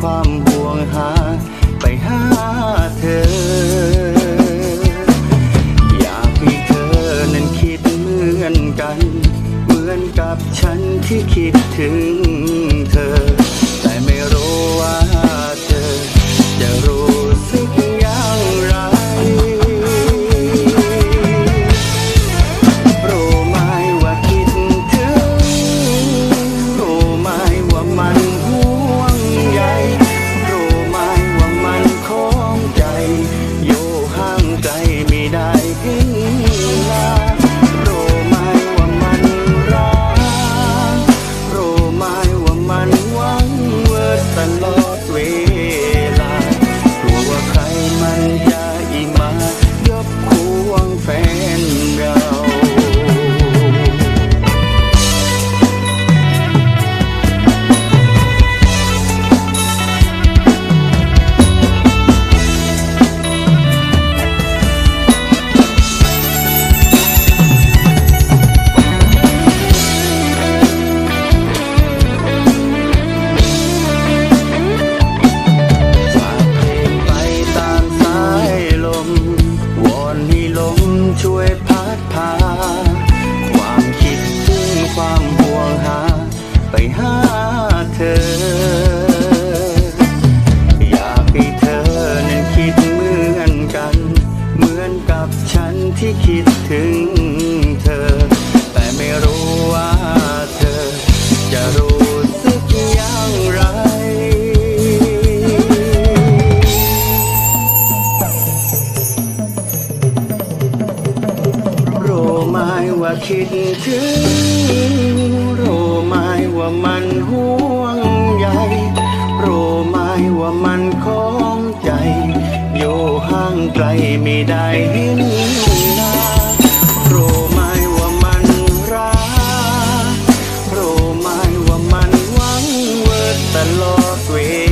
ความห่วงหา ไปหาเธอ อยากให้เธอนั้นคิดเหมือนกัน เหมือนกับฉันที่คิดถึง คิดถึงรู้ไหมว่ามันห่วงใยรู้ไหมว่ามันของใจ อยู่ห่างไกลไม่ได้เห็นหน้ารไหมว่ามันรักรไหมว่ามันหวังเวิร์ดตลอดเวลา